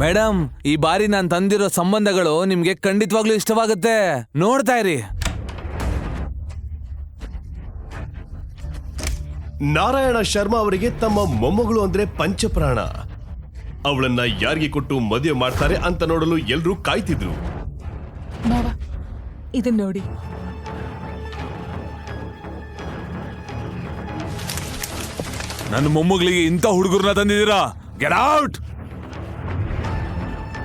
Madam ಈ ಬಾರಿ ನಾನು ತಂದಿರೋ ಸಂಬಂಧಗಳು ನಿಮ್ಗೆ ಖಂಡಿತವಾಗ್ಲೂ ಇಷ್ಟವಾಗುತ್ತೆ. ನೋಡ್ತಾ ಇರಿ. ನಾರಾಯಣ ಶರ್ಮಾ ಅವರಿಗೆ ತಮ್ಮ ಮೊಮ್ಮಗಳು ಅಂದ್ರೆ ಪಂಚಪ್ರಾಣ. ಅವಳನ್ನ ಯಾರಿಗೆ ಕೊಟ್ಟು ಮದುವೆ ಮಾಡ್ತಾರೆ ಅಂತ ನೋಡಲು ಎಲ್ಲರೂ ಕಾಯ್ತಿದ್ರು. ಮಾವ ಇದನ್ನ ನೋಡಿ. ನನ್ನ ಮೊಮ್ಮಗಳಿಗೆ ಇಂಥ ಹುಡುಗರನ್ನ ತಂದಿದ್ದೀರಾ? ಗೆಟ್ ಔಟ್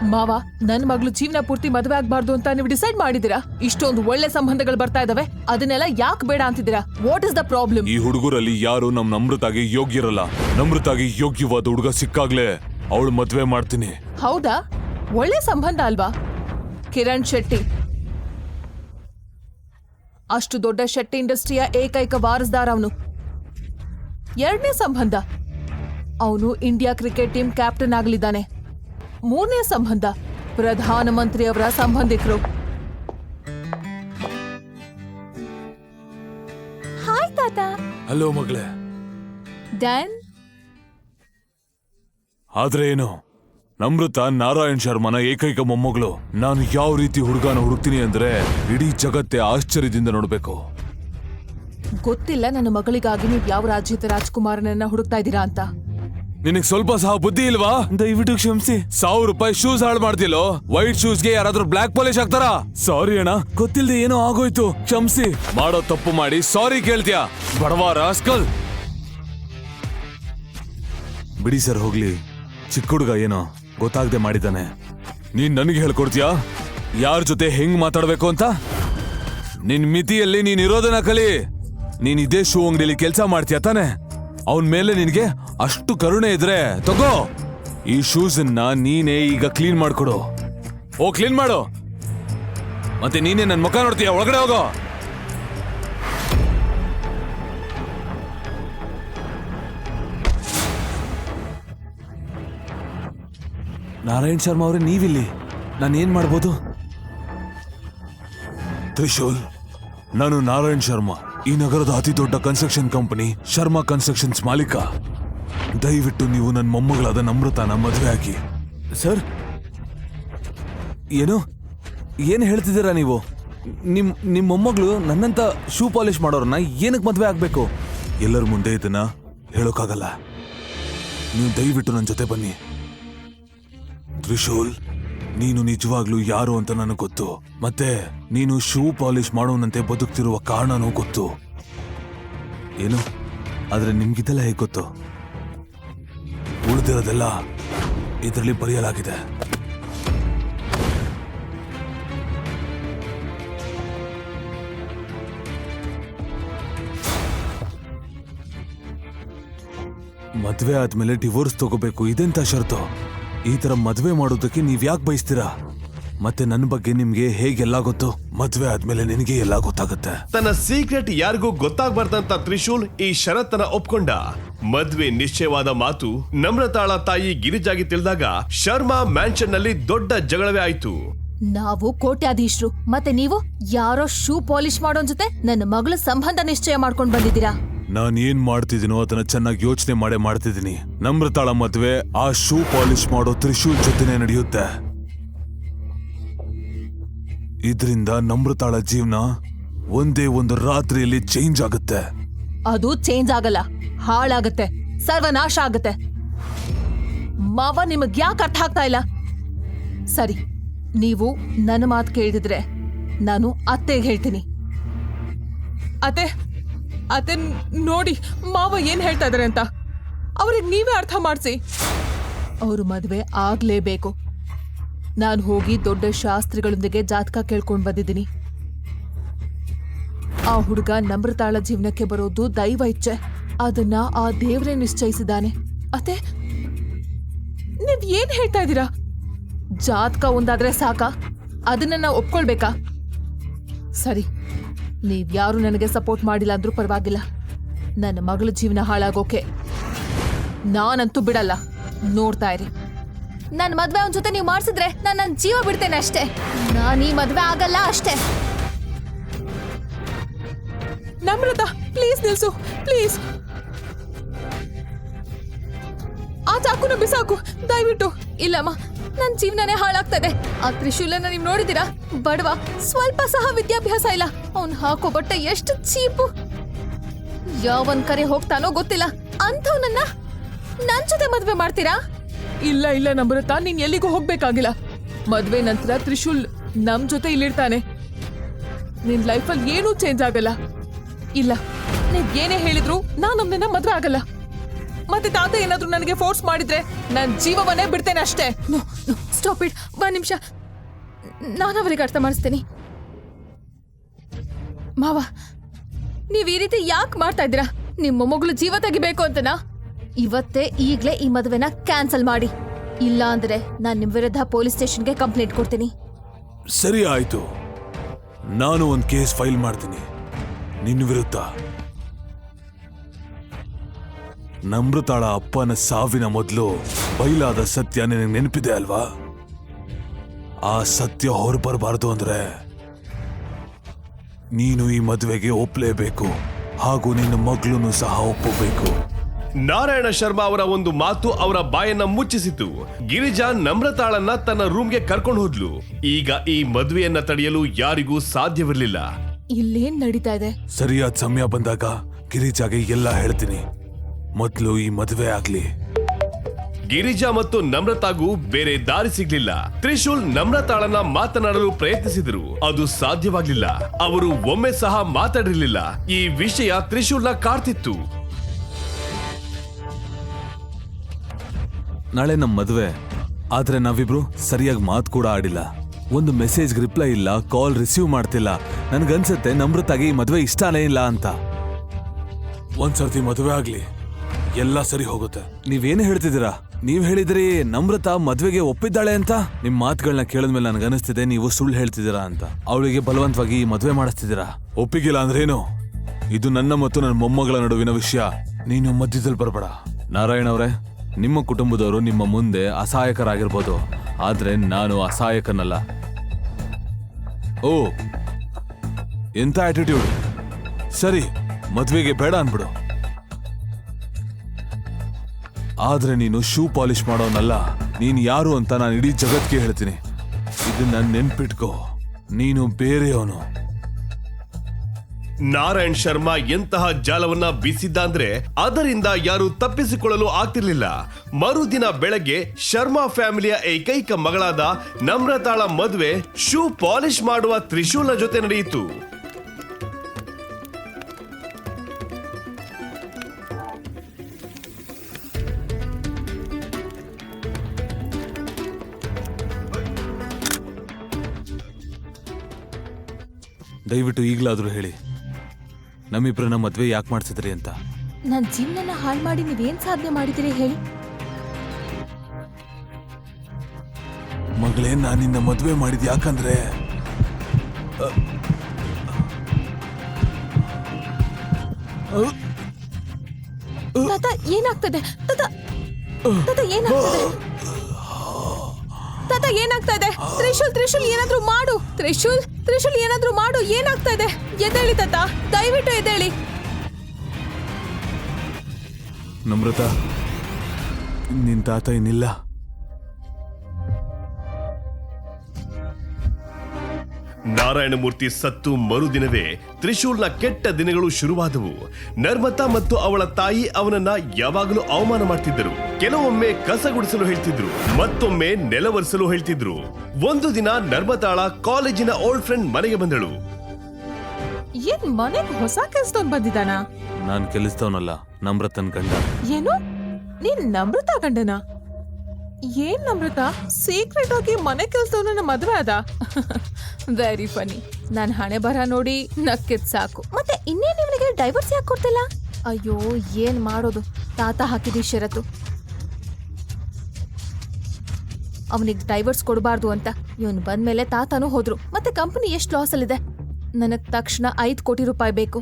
ಮಾವ ನನ್ ಮಗಳು ಜೀವನ ಪೂರ್ತಿ ಮದುವೆ ಆಗ್ಬಾರ್ದು ಅಂತ ನೀವು ಡಿಸೈಡ್ ಮಾಡಿದೀರಾ ಇಷ್ಟೊಂದು ಒಳ್ಳೆ ಸಂಬಂಧಗಳು ಬರ್ತಾ ಇದಾವೆ. ಅದನ್ನೆಲ್ಲ ಯಾಕೆ ಬೇಡ ಅಂತಿದ್ದೀರಾ? ವಾಟ್ ಇಸ್ ದ ಪ್ರಾಬ್ಲಮ್ ಈ ಹುಡುಗರಲ್ಲಿ ಯಾರು ನಮ್ ನಮ್ರತಾಗಿ ಯೋಗ್ಯರಲ್ಲ. ನಮ್ರತಾಗಿ ಯೋಗ್ಯವಾದ ಹುಡುಗ ಸಿಕ್ಕಾಗ್ಲೇ ಅವಳು ಮದ್ವೆ ಮಾಡ್ತೀನಿ. ಹೌದಾ? ಒಳ್ಳೆ ಸಂಬಂಧ ಅಲ್ವಾ? ಕಿರಣ್ ಶೆಟ್ಟಿ. ಅಷ್ಟು ದೊಡ್ಡ ಶೆಟ್ಟಿ ಇಂಡಸ್ಟ್ರಿಯ ಏಕೈಕ ವಾರಸ್ದಾರ ಅವನು. ಎರಡನೇ ಸಂಬಂಧ. ಅವನು ಇಂಡಿಯಾ ಕ್ರಿಕೆಟ್ ಟೀಮ್ ಕ್ಯಾಪ್ಟನ್ ಆಗಲಿದ್ದಾನೆ. ಮೂರನೇ ಸಂಬಂಧ. ಪ್ರಧಾನಮಂತ್ರಿ ಅವರ ಸಂಬಂಧಿಕರು. ಹಾಯ್ ತಾತ. ಹಲೋ ಮಗಳೇ. ಡ್ಯಾನ್. ಆದ್ರೆ ಏನು? ನಮೃತ ನಾರಾಯಣ್ ಶರ್ಮನ ಏಕೈಕ ಮೊಮ್ಮಗಳು. ನಾನು ಯಾವ ರೀತಿ ಹುಡುಗನ ಹುಡುಕ್ತೀನಿ ಅಂದ್ರೆ ಇಡೀ ಜಗತ್ತೇ ಆಶ್ಚರ್ಯದಿಂದ ನೋಡ್ಬೇಕು. ಗೊತ್ತಿಲ್ಲ ನನ್ನ ಮಗಳಿಗಾಗಿ ನೀವು ಯಾವ ರಾಜ್ಯದ ರಾಜ್ಕುಮಾರನನ್ನ ಹುಡುಕ್ತಾ ಇದ್ದೀರಾ ಅಂತ. ನಿನಗ್ ಸ್ವಲ್ಪ ಸಹ ಬುದ್ಧಿ ಇಲ್ವಾ? ದಯವಿಟ್ಟು ಕ್ಷಮಿಸಿ. ಸಾವಿರ ರೂಪಾಯಿ ಶೂಸ್ ಹಾಳು ಮಾಡ್ತಿಲ್ಲೋ? ವೈಟ್ ಶೂಸ್ಗೆ ಯಾರಾದ್ರೂ ಬ್ಲಾಕ್ ಪಾಲಿಶ್ ಹಾಕ್ತಾರಾ? ಸಾರಿ ಅಣ್ಣ. ಗೊತ್ತಿಲ್ಲದೆ ಏನೋ ಆಗೋಯ್ತು. ಕ್ಷಮಿಸಿ. ಮಾಡೋ ತಪ್ಪು ಮಾಡಿ ಸಾರಿ ಕೇಳ್ತೀಯಾ. ಬಡವ ರಾಸ್ಕಲ್ ಬಿಡಿ ಸರ್ ಹೋಗ್ಲಿ. ಚಿಕ್ಕ ಹುಡುಗ ಏನೋ ಗೊತ್ತಾಗದೆ ಮಾಡಿದ್ದಾನೆ. ನೀನ್ ನನಗೆ ಹೇಳ್ಕೊಡ್ತೀಯಾ? ಯಾರ ಜೊತೆ ಹೆಂಗ್ ಮಾತಾಡ್ಬೇಕು ಅಂತ? ನಿನ್ ಮಿತಿಯಲ್ಲಿ ನೀನ್ ಇರೋದನ್ನ ಕಲಿ. ನೀನ್ ಇದೇ ಶೂ ಅಂಗಡಿಯಲ್ಲಿ ಕೆಲಸ ಮಾಡ್ತೀಯ ತಾನೆ? ಅವನ್ ಮೇಲೆ ನಿನಗೆ ಅಷ್ಟು ಕರುಣೆ ಇದ್ರೆ ತಗೋ. ಈ ಶೂಸ್ ನೀನೇ ಈಗ ಕ್ಲೀನ್ ಮಾಡ್ಕೊಡು. ಓ ಕ್ಲೀನ್ ಮಾಡು. ಮತ್ತೆ ನೀನೇ ನನ್ನ ಮುಖ ನೋಡ್ತೀಯ? ಒಳಗಡೆ ಹೋಗೋ. ನಾರಾಯಣ್ ಶರ್ಮಾ ಅವರೇ, ನೀವಿಲ್ಲಿ. ನಾನು ಏನ್ ಮಾಡ್ಬೋದು? ತ್ರಿಶೂಲ್, ನಾನು ನಾರಾಯಣ್ ಶರ್ಮಾ. ಈ ನಗರದ ಅತಿ ದೊಡ್ಡ ಕನ್ಸ್ಟ್ರಕ್ಷನ್ ಕಂಪನಿ ಶರ್ಮಾ ಕನ್ಸ್ಟ್ರಕ್ಷನ್ಸ್ ಮಾಲೀಕ. ದಯವಿಟ್ಟು ನೀವು ನನ್ನ ಮೊಮ್ಮಗಳಾದ ನಮ್ರತಾನ ಮದುವೆ ಹಾಕಿ ಸರ್, ಏನು? ಏನು ಹೇಳ್ತಿದ್ದೀರಾ ನೀವು? ನಿಮ್ ನಿಮ್ಮ ಮೊಮ್ಮಗಳು ನನ್ನಂತ ಶೂ ಪಾಲಿಶ್ ಮಾಡೋರನ್ನ ಏನಕ್ಕೆ ಮದುವೆ ಆಗಬೇಕು? ಎಲ್ಲರ ಮುಂದೆ ಇದನ್ನ ಹೇಳೋಕ್ಕಾಗಲ್ಲ ನೀವು ದಯವಿಟ್ಟು ನನ್ನ ಜೊತೆ ಬನ್ನಿ. ತ್ರಿಶೂಲ್, ನೀನು ನಿಜವಾಗ್ಲೂ ಯಾರು ಅಂತ ನನಗೆ ಗೊತ್ತು. ಮತ್ತೆ ನೀನು ಶೂ ಪಾಲಿಶ್ ಮಾಡೋನಂತೆ ಬದುಕ್ತಿರುವ ಕಾರಣನೂ ಗೊತ್ತು. ಏನು? ಆದ್ರೆ ನಿಮ್ಗಿದೆಲ್ಲ ಹೇಗೆ ಗೊತ್ತು? ಉಳಿದಿರೋದೆಲ್ಲ ಇದರಲ್ಲಿ ಬರೆಯಲಾಗಿದೆ. ಮದ್ವೆ ಆದ್ಮೇಲೆ ಡಿವೋರ್ಸ್ ತಗೋಬೇಕು, ಇದೆಂತ ಷರತ್ತು ಈ ತರ ಮದ್ವೆ ಮಾಡೋದಕ್ಕೆ ನೀವ್ ಯಾಕೆ ಬಯಸ್ತೀರಾ? ಮತ್ತೆ ನನ್ನ ಬಗ್ಗೆ ನಿಮ್ಗೆ ಹೇಗೆಲ್ಲ ಗೊತ್ತು? ಮದ್ವೆ ಆದ್ಮೇಲೆ ನಿನಗೆ ಎಲ್ಲ ಗೊತ್ತಾಗುತ್ತೆ. ತನ್ನ ಸೀಕ್ರೆಟ್ ಯಾರಿಗೂ ಗೊತ್ತಾಗ್ಬಾರ್ದಂತ ತ್ರಿಶೂಲ್ ಈ ಷರತ್ತನ್ನ ಒಪ್ಕೊಂಡ. ಮದ್ವೆ ನಿಶ್ಚಯವಾದ ಮಾತು ನಮ್ರತಾಳ ತಾಯಿ ಗಿರಿಜಾಗಿ ತಿಳಿದಾಗ ಶರ್ಮಾ ಮ್ಯಾನ್ಷನ್ನಲ್ಲಿ ದೊಡ್ಡ ಜಗಳವೇ ಆಯ್ತು. ನಾವು ಕೋಟ್ಯಾಧೀಶರು ಮತ್ತೆ ನೀವು? ಯಾರೋ ಶೂ ಪಾಲಿಶ್ ಮಾಡೋನ್ ಜೊತೆ ನನ್ನ ಮಗಳ ಸಂಬಂಧ ನಿಶ್ಚಯ ಮಾಡ್ಕೊಂಡ್ ಬಂದಿದ್ದೀರಾ? ನಾನ್ ಏನ್ ಮಾಡ್ತಿದ್ದೀನೋ ಅದನ್ನ ಚೆನ್ನಾಗಿ ಯೋಚನೆ ಮಾಡೇ ಮಾಡ್ತಿದ್ದೀನಿ. ನಮ್ರತಾಳ ಮದ್ವೆ ಆ ಶೂ ಪಾಲಿಶ್ ಮಾಡೋ ತ್ರಿಶೂಲ್ ಜೊತೆನೆ ನಡೆಯುತ್ತೆ. ಇದರಿಂದ ನಮ್ರತಾಳ ಜೀವನ ಒಂದೇ ಒಂದು ರಾತ್ರಿಯಲ್ಲಿ ಚೇಂಜ್ ಆಗುತ್ತೆ. ಅದು ಚೇಂಜ್ ಆಗಲ್ಲ. ಹಾಳಾಗತ್ತೆ. ಸರ್ವನಾಶ ಆಗತ್ತೆ. ಮಾವ ನಿಮಗ್ ಯಾಕೆ ಅರ್ಥ ಆಗ್ತಾ ಇಲ್ಲ? ಸರಿ, ನೀವು ನನ್ನ ಮಾತು ಕೇಳಿದ್ರೆ ನಾನು ಅತ್ತೆಗೆ ಹೇಳ್ತೀನಿ. ಅತ್ತೆ ಅತ್ತೆ ನೋಡಿ, ಮಾವ ಏನ್ ಹೇಳ್ತಾ ಇದಾರೆ ಅಂತ. ಅವ್ರಿಗೆ ನೀವೇ ಅರ್ಥ ಮಾಡಿಸಿ. ಅವರು ಮದುವೆ ಆಗ್ಲೇಬೇಕು. ನಾನು ಹೋಗಿ ದೊಡ್ಡ ಶಾಸ್ತ್ರಿಗಳೊಂದಿಗೆ ಜಾತಕ ಕೇಳ್ಕೊಂಡು ಬಂದಿದ್ದೀನಿ. ಆ ಹುಡುಗ ನಮ್ರತಾಳ ಜೀವನಕ್ಕೆ ಬರೋದು ದೈವ ಇಚ್ಛೆ. ಅದನ್ನ ಆ ದೇವರೇ ನಿಶ್ಚಯಿಸಿದ್ದಾನೆ. ಅತ್ತೆ, ನೀವ್ ಏನ್ ಹೇಳ್ತಾ ಇದ್ದೀರಾ? ಜಾತಕ ಒಂದಾದ್ರೆ ಸಾಕ? ಅದನ್ನ ನಾವು ಒಪ್ಕೊಳ್ಬೇಕಾ? ಸರಿ, ನೀವ್ ಯಾರು ನನಗೆ ಸಪೋರ್ಟ್ ಮಾಡಿಲ್ಲ ಅಂದ್ರೂ ಪರವಾಗಿಲ್ಲ. ನನ್ನ ಮಗಳ ಜೀವನ ಹಾಳಾಗೋಕೆ ನಾನಂತೂ ಬಿಡಲ್ಲ. ನೋಡ್ತಾ ಇರಿ. ನನ್ನ ಮದ್ವೆ ಅವನ ಜೊತೆ ನೀವು ಮಾಡಿಸಿದ್ರೆ ನಾನು ನನ್ನ ಜೀವ ಬಿಡ್ತೇನೆ ಅಷ್ಟೇ. ನಾನು ಈ ಮದ್ವೆ ಆಗಲ್ಲ ಅಷ್ಟೇ. ನಮ್ರತ, ಪ್ಲೀಸ್ ನಿಲ್ಸು, ಪ್ಲೀಸ್. ಚಾಕುನ ಬಿಸಾಕು. ದಯವಿಟ್ಟು. ಇಲ್ಲಮ್ಮ ನನ್ನ ಜೀವನನೇ ಹಾಳಾಗ್ತದೆ. ಆ ತ್ರಿಶೂಲನ ನೀವ್ ನೋಡಿದಿರಾ ಬಡವ, ಸ್ವಲ್ಪ ಸಹ ವಿದ್ಯಾಭ್ಯಾಸ ಇಲ್ಲ. ಅವ್ನ್ ಹಾಕೋ ಬಟ್ಟೆ ಎಷ್ಟು ಚೀಪು. ಯಾವನ್ ಕರೆ ಹೋಗ್ತಾನೋ ಗೊತ್ತಿಲ್ಲ. ಅಂಥವ್ನನ್ನ ನನ್ ಜೊತೆ ಮದ್ವೆ ಮಾಡ್ತೀರಾ? ಇಲ್ಲ ಇಲ್ಲ, ನಮ್ರತ, ನೀನ್ ಎಲ್ಲಿಗೂ ಹೋಗ್ಬೇಕಾಗಿಲ್ಲ. ಮದ್ವೆ ನಂತರ ತ್ರಿಶೂಲ್ ನಮ್ ಜೊತೆ ಇಲ್ಲಿರ್ತಾನೆ. ನಿನ್ ಲೈಫಲ್ಲಿ ಏನೂ ಚೇಂಜ್ ಆಗಲ್ಲ. ಇಲ್ಲ, ನೀವ್ ಏನೇ ಹೇಳಿದ್ರು ನಾನ್ ಅವನನ್ನ ಮದ್ವೆ ಆಗಲ್ಲ. ಮತ್ತೆ ತಾತ ಏನಾದ್ರೂ ನನಗೆ ಫೋರ್ಸ್ ಮಾಡಿದ್ರೆ ನಾನು ಜೀವವನ್ನೇ ಬಿಡ್ತೇನೆ ಅಷ್ಟೇ. ನೋ ನೋ ಸ್ಟಾಪ್ ಇಟ್ ಒಂದ್ ನಿಮಿಷ. ನಾನು ಅವರಿಗೆ ಅರ್ಥ ಮಾಡಿಸ್ತೀನಿ. ಮಾವ ನೀವ್ ಈ ರೀತಿ ಯಾಕೆ ಮಾಡ್ತಾ ಇದ್ದೀರಾ? ನಿಮ್ಮ ಮಗಳು ಜೀವ ತೆಗಿಬೇಕು ಅಂತನಾ? ಇವತ್ತೇ ಈಗ್ಲೇ ಈ ಮದುವೆನ ಕ್ಯಾನ್ಸಲ್ ಮಾಡಿ. ಇಲ್ಲ ಅಂದ್ರೆ ನಾನು ನಿಮ್ ವಿರುದ್ಧ ಪೊಲೀಸ್ ಸ್ಟೇಷನ್ಗೆ ಕಂಪ್ಲೇಂಟ್ ಕೊಡ್ತೀನಿ. ಸರಿ ಆಯ್ತು. ನಾನು ಒಂದು ಕೇಸ್ ಫೈಲ್ ಮಾಡ್ತೀನಿ. ನಿನ್ನ ವಿರುದ್ಧ. ನಮೃತಾಳ ಅಪ್ಪನ ಸಾವಿನ ಮೊದಲು ಬಯಲಾದ ಸತ್ಯ ನಿನಗೆ ನೆನಪಿದೆ ಅಲ್ವಾ? ಆ ಸತ್ಯ ಹೊರಬರಬಾರ್ದು ಅಂದ್ರೆ ನೀನು ಈ ಮದುವೆಗೆ ಒಪ್ಪಲೇಬೇಕು ಹಾಗೂ ನಿನ್ನ ಮಗಳನ್ನು ಸಹ ಒಪ್ಪಬೇಕು. ನಾರಾಯಣ ಶರ್ಮಾ ಅವರ ಒಂದು ಮಾತು ಅವರ ಬಾಯನ್ನ ಮುಚ್ಚಿಸಿತು. ಗಿರಿಜಾ ನಮ್ರತಾಳನ್ನ ತನ್ನ ರೂಮ್ಗೆ ಕರ್ಕೊಂಡು ಹೋದ್ಲು. ಈಗ ಈ ಮದುವೆಯನ್ನ ತಡೆಯಲು ಯಾರಿಗೂ ಸಾಧ್ಯವಿರಲಿಲ್ಲ. ಇಲ್ಲೇನ್ ನಡೀತಾ ಇದೆ? ಸರಿಯಾದ ಸಮಯ ಬಂದಾಗ ಗಿರಿಜಾಗೆ ಎಲ್ಲ ಹೇಳ್ತೀನಿ. ಮೊದಲು ಈ ಮದುವೆ ಆಗ್ಲಿ. ಗಿರಿಜಾ ಮತ್ತು ನಮ್ರತಾಗೂ ಬೇರೆ ದಾರಿ ಸಿಗ್ಲಿಲ್ಲ. ತ್ರಿಶೂಲ್ ನಮ್ರತಾಳನ್ನ ಮಾತನಾಡಲು ಪ್ರಯತ್ನಿಸಿದ್ರು. ಅದು ಸಾಧ್ಯವಾಗ್ಲಿಲ್ಲ. ಅವರು ಒಮ್ಮೆ ಸಹ ಮಾತಾಡಿರ್ಲಿಲ್ಲ. ಈ ವಿಷಯ ತ್ರಿಶೂಲ್ನ ಕಾಡ್ತಿತ್ತು. ನಾಳೆ ನಮ್ಮ ಮದುವೆ. ಆದ್ರೆ ನಾವಿಬ್ರು ಸರಿಯಾಗಿ ಮಾತು ಕೂಡ ಆಡಿಲ್ಲ. ಒಂದು ಮೆಸೇಜ್ ರಿಪ್ಲೈ ಇಲ್ಲ ಕಾಲ್ ರಿಸೀವ್ ಮಾಡ್ತಿಲ್ಲ. ನನ್ಗನ್ಸತ್ತೆ ನಮ್ರತಾಗಿ ಈ ಮದುವೆ ಇಷ್ಟನೇ ಇಲ್ಲ ಅಂತ. ಒಂದ್ಸರ್ತಿ ಮದುವೆ ಆಗ್ಲಿ. ಎಲ್ಲ ಸರಿ ಹೋಗುತ್ತೆ. ನೀವೇನು ಹೇಳ್ತಿದ್ದೀರಾ? ನೀವ್ ಹೇಳಿದ್ರಿ ನಮ್ರತಾ ಮದ್ವೆಗೆ ಒಪ್ಪಿದ್ದಾಳೆ ಅಂತ? ನಿಮ್ ಮಾತುಗಳನ್ನ ಕೇಳಿದ್ಮೇಲೆ ನನ್ಗನ್ನಿಸ್ತಿದೆ ನೀವು ಸುಳ್ಳು ಹೇಳ್ತಿದ್ದೀರಾ ಅಂತ. ಅವಳಿಗೆ ಬಲವಂತವಾಗಿ ಈ ಮದುವೆ ಮಾಡಿಸ್ತಿದ್ದೀರಾ? ಒಪ್ಪಿಗಿಲ್ಲ ಅಂದ್ರೇನು? ಇದು ನನ್ನ ಮತ್ತು ನನ್ನ ಮೊಮ್ಮಗಳ ನಡುವಿನ ವಿಷಯ. ನೀನು ಮಧ್ಯದಲ್ಲಿ ಬರಬೇಡ. ನಾರಾಯಣ ಅವರೇ, ನಿಮ್ಮ ಕುಟುಂಬದವರು ನಿಮ್ಮ ಮುಂದೆ ಅಸಹಾಯಕರಾಗಿರ್ಬೋದು. ಆದ್ರೆ ನಾನು ಅಸಹಾಯಕನಲ್ಲ. ಓ, ಎಂತ ಆಟಿಟ್ಯೂಡ್ ಸರಿ, ಮದ್ವೆಗೆ ಬೇಡ ಅನ್ಬಿಡು ಆದ್ರೆ ನೀನು ಶೂ ಪಾಲಿಶ್ ಮಾಡೋನಲ್ಲ, ನೀನ್ ಯಾರು ಅಂತ ನಾನು ಇಡೀ ಜಗತ್ಗೆ ಹೇಳ್ತೀನಿ. ಇದನ್ನ ನೆನ್ಪಿಟ್ಕೋ. ನೀನು ಬೇರೆಯವನು. ನಾರಾಯಣ್ ಶರ್ಮಾ ಎಂತಹ ಜಾಲವನ್ನ ಬೀಸಿದ್ದ ಅಂದ್ರೆ ಅದರಿಂದ ಯಾರು ತಪ್ಪಿಸಿಕೊಳ್ಳಲು ಆಗ್ತಿರ್ಲಿಲ್ಲ. ಮರುದಿನ ಬೆಳಗ್ಗೆ ಶರ್ಮಾ ಫ್ಯಾಮಿಲಿಯ ಏಕೈಕ ಮಗಳಾದ ನಮ್ರತಾಳ ಮದುವೆ ಶೂ ಪಾಲಿಶ್ ಮಾಡುವ ತ್ರಿಶೂಲ ಜೊತೆ ನಡೆಯಿತು. ದಯವಿಟ್ಟು ಈಗಲಾದ್ರೂ ಹೇಳಿ. ನಮ್ಮಿಬ್ರನ್ನ ಮದ್ವೆ ಯಾಕೆ ಮಾಡ್ಸಿದ್ರಿ ಅಂತ. ನನ್ನ ಜೀವನನ ಹಾಳು ಮಾಡಿ ನೀವೇನ್ ಸಾಧನೆ ಮಾಡಿದಿರಿ ಹೇಳಿ. ಮಗಳೇ ನಾನಿನ್ನ ನಿನ್ನ ಮದ್ವೆ ಮಾಡಿದ್ ಯಾಕಂದ್ರೆ ತಾತ ಏನಾಗ್ತದೆ? ತಾತ ತಾತ ಏನಾಗ್ತದೆ? ತಾತ ಏನಾಗ್ತಾ ಇದೆ ತ್ರಿಶೂಲ್ ತ್ರಿಶೂಲ್ ಏನಾದ್ರೂ ಮಾಡು. ತ್ರಿಶೂಲ್ ತ್ರಿಶೂಲ್ ಏನಾದ್ರೂ ಮಾಡು ಏನಾಗ್ತಾ ಇದೆ? ಎದ್ದೇಳಿ ತಾತ ದಯವಿಟ್ಟು ಎದ್ದೇಳಿ. ನಮ್ರತ ನಿನ್ ತಾತ ಇನ್ನಿಲ್ಲ. ನಾರಾಯಣಮೂರ್ತಿ ಸತ್ತು ಮರುದಿನವೇ ತ್ರಿಶೂಲ್ನ ಕೆಟ್ಟ ದಿನಗಳು ಶುರುವಾದವು. ನರ್ಮತಾ ಮತ್ತು ಅವಳ ತಾಯಿ ಅವನನ್ನ ಯಾವಾಗಲೂ ಅವಮಾನ ಮಾಡ್ತಿದ್ದರು. ಕೆಲವೊಮ್ಮೆ ಕಸ ಗುಡಿಸಲು ಹೇಳ್ತಿದ್ರು ಮತ್ತೊಮ್ಮೆ ನೆಲವರಿಸಲು ಹೇಳ್ತಿದ್ರು. ಒಂದು ದಿನ ನರ್ಮತಾಳ ಕಾಲೇಜಿನ ಓಲ್ಡ್ ಫ್ರೆಂಡ್ ಮನೆಗೆ ಬಂದಳು. ಏನ್ ಮನೆಗ್ ಹೊಸ ಕೆಲ್ಸದವ್ನ್ ಬಂದಿದಾನ ನಾನ್ ಕೆಲಸದವನಲ್ಲ ನಮ್ರತನ್ ಗಂಡ. ಏನು? ನೀನ್ ನಮ್ರತ ಗಂಡನ? ಏನ್ ನಮ್ರತ? ಸೀಕ್ರೆಟ್ ಆಗಿ ಮನೆ ಕೆಲಸವ್ನು ನಮ್ಮ ಮದುವೆ ಅದ ವೆರಿ ಫನಿ ನಾನ್ ಹಣೆ ಬರ ನೋಡಿ ನಕ್ಕಿದ್ ಸಾಕು. ಮತ್ತೆ ಇನ್ನೇನ್ ಇವನಿಗೆ ಡೈವರ್ಸ್ ಯಾಕೆ ಕೊಡ್ತಿಲ್ಲ? ಅಯ್ಯೋ ಏನ್ ಮಾಡೋದು? ತಾತ ಹಾಕಿದಿ ಷರತ್ತು. ಅವನಿಗೆ ಡೈವರ್ಸ್ ಕೊಡಬಾರ್ದು ಅಂತ. ಇವನು ಬಂದ್ಮೇಲೆ ತಾತನೂ ಹೋದ್ರು. ಮತ್ತೆ ಕಂಪನಿ ಎಷ್ಟು ಲಾಸ್ ಅಲ್ಲಿದೆ? ನನಗ್ ತಕ್ಷಣ ಐದು ಕೋಟಿ ರೂಪಾಯಿ ಬೇಕು.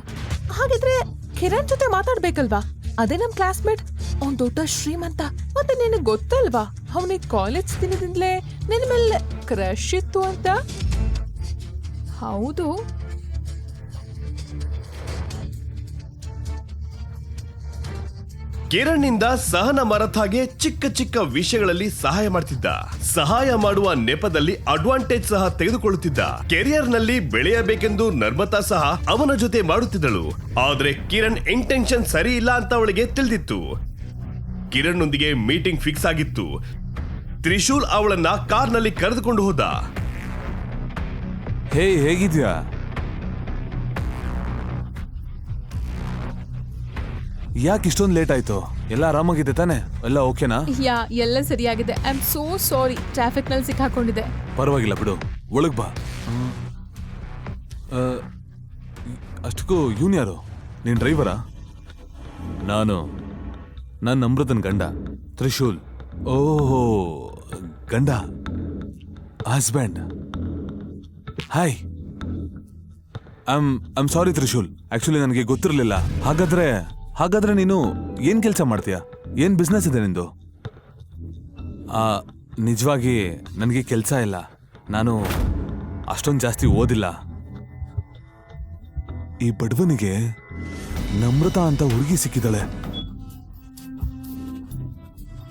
ಹಾಗಿದ್ರೆ ಕಿರಣ್ ಜೊತೆ ಮಾತಾಡ್ಬೇಕಲ್ವಾ? ಅದೇ ನಮ್ ಕ್ಲಾಸ್ಮೇಟ್ ಅವ್ನ್ ದೊಡ್ಡ ಶ್ರೀಮಂತ. ಮತ್ತೆ ನಿನಗ್ ಗೊತ್ತಲ್ವಾ? ಅವನಿಗೆ ಕಾಲೇಜ್ ದಿನದಿಂದಲೇ ನಿನ್ ಮೇಲೆ ಕ್ರಶ್ ಇತ್ತು ಅಂತ. ಹೌದು. ಕಿರಣ್ನಿಂದ ಸಹನ ಮರಥಾಗೆ ಚಿಕ್ಕ ಚಿಕ್ಕ ವಿಷಯಗಳಲ್ಲಿ ಸಹಾಯ ಮಾಡ್ತಿದ್ದ. ಸಹಾಯ ಮಾಡುವ ನೆಪದಲ್ಲಿ ಅಡ್ವಾಂಟೇಜ್ ಸಹ ತೆಗೆದುಕೊಳ್ಳುತ್ತಿದ್ದ. ಕೆರಿಯರ್ನಲ್ಲಿ ಬೆಳೆಯಬೇಕೆಂದು ನರ್ಮತಾ ಸಹ ಅವನ ಜೊತೆ ಮಾಡುತ್ತಿದ್ದಳು. ಆದ್ರೆ ಕಿರಣ್ ಇಂಟೆನ್ಷನ್ ಸರಿ ಇಲ್ಲ ಅಂತ ಅವಳಿಗೆ ತಿಳಿದಿತ್ತು. ಕಿರಣ್ ನೊಂದಿಗೆ ಮೀಟಿಂಗ್ ಫಿಕ್ಸ್ ಆಗಿತ್ತು. ತ್ರಿಶೂಲ್ ಅವಳನ್ನ ಕಾರ್ನಲ್ಲಿ ಕರೆದುಕೊಂಡು ಹೋದ. ಹೇ, ಹೇಗಿದ್ಯಾ? ಯಾಕೆ ಇಷ್ಟೊಂದು ಲೇಟ್ ಆಯ್ತು? ಎಲ್ಲ ಆರಾಮಾಗಿದೆ ತಾನೆ? ಎಲ್ಲ ಓಕೆನಾ? ಯಾ ಎಲ್ಲ ಸರಿಯಾಗಿದೆ. ಐ ಆಮ್ ಸೋ ಸಾರಿ ಟ್ರಾಫಿಕ್ನಲ್ಲಿ ಸಿಕ್ಕಾಕೊಂಡಿದೆ ಪರವಾಗಿಲ್ಲ ಬಿಡು. ಒಳಗ್ ಬಾ. ಹ್ಮ್. ಆ, ಅಷ್ಟಕ್ಕೂ ಇವನ್ ಯಾರು? ನೀನ್ ಡ್ರೈವರಾ ನಾನು. ನನ್ನ ಅಮೃತನ್ ಗಂಡ. ತ್ರಿಶೂಲ್. ಓಹೋ ಗಂಡ. Husband hi I'm I'm sorry Trishul. Actually ನನಗೆ ಗೊತ್ತಿರಲಿಲ್ಲ. ಹಾಗಾದ್ರೆ ಹಾಗಾದ್ರೆ ನೀನು ಏನ್ ಕೆಲಸ ಮಾಡ್ತೀಯಾ? ಏನ್ ಬಿಸ್ನೆಸ್ ಇದೆ ನಿಂದು? ಆ, ನಿಜವಾಗಿ ನನಗೆ ಕೆಲಸ ಇಲ್ಲ. ನಾನು ಅಷ್ಟೊಂದು ಜಾಸ್ತಿ ಓದಿಲ್ಲ. ಈ ಬಡವನಿಗೆ ನಮ್ರತಾ ಅಂತ ಹುಡುಗಿ ಸಿಕ್ಕಿದಾಳೆ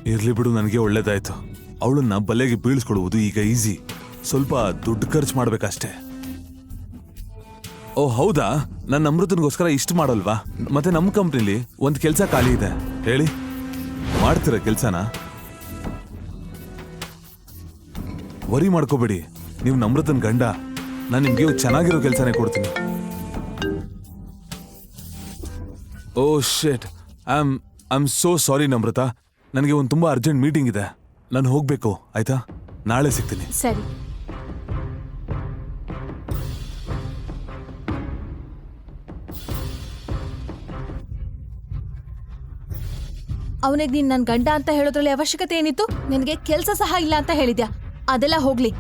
ಇರ್ಲಿ ಬಿಡು ನನಗೆ ಒಳ್ಳೇದಾಯ್ತು. ಅವಳನ್ನ ಬಲೆಗೆ ಬೀಳಿಸ್ಕೊಡುವುದು ಈಗ ಈಸಿ ಸ್ವಲ್ಪ ದುಡ್ಡು ಖರ್ಚು ಮಾಡ್ಬೇಕಷ್ಟೇ. ಓ ಹೌದಾ? ನನ್ನ ಅಮೃತನಿಗೋಸ್ಕರ ಇಷ್ಟು ಮಾಡಲ್ವಾ? ಮತ್ತೆ ನಮ್ಮ ಕಂಪ್ನಿಲಿ ಒಂದು ಕೆಲಸ ಖಾಲಿ ಇದೆ. ಹೇಳಿ. ಮಾಡ್ತೀರಾ ಕೆಲಸನ? ವರಿ ಮಾಡ್ಕೋಬೇಡಿ. ನೀವು ನಮ್ರತನ್ ಗಂಡ. ನಾನು ನಿಮ್ಗೆ ಚೆನ್ನಾಗಿರೋ ಕೆಲಸನೇ ಕೊಡ್ತೀನಿ. ಓ shit I am I am so sorry Namratha. ನನಗೆ ಒಂದು ತುಂಬ ಅರ್ಜೆಂಟ್ ಮೀಟಿಂಗ್ ಇದೆ. ನಾನು ಹೋಗಬೇಕು, ಆಯ್ತಾ? ನಾಳೆ ಸಿಗ್ತೀನಿ. ಸರಿ. ಅವನಿಗೆ ನೀನ್ ನನ್ ಗಂಡ ಅಂತ ಹೇಳೋದ್ರಲ್ಲಿ ಅವಶ್ಯಕತೆ ಏನಿತ್ತು? ನಿನಗೆ ಕೆಲಸ ಸಹ ಇಲ್ಲ ಅಂತ ಹೇಳಿದ್ಯಾ? ಅದೆಲ್ಲ ಹೋಗ್ಲಿ.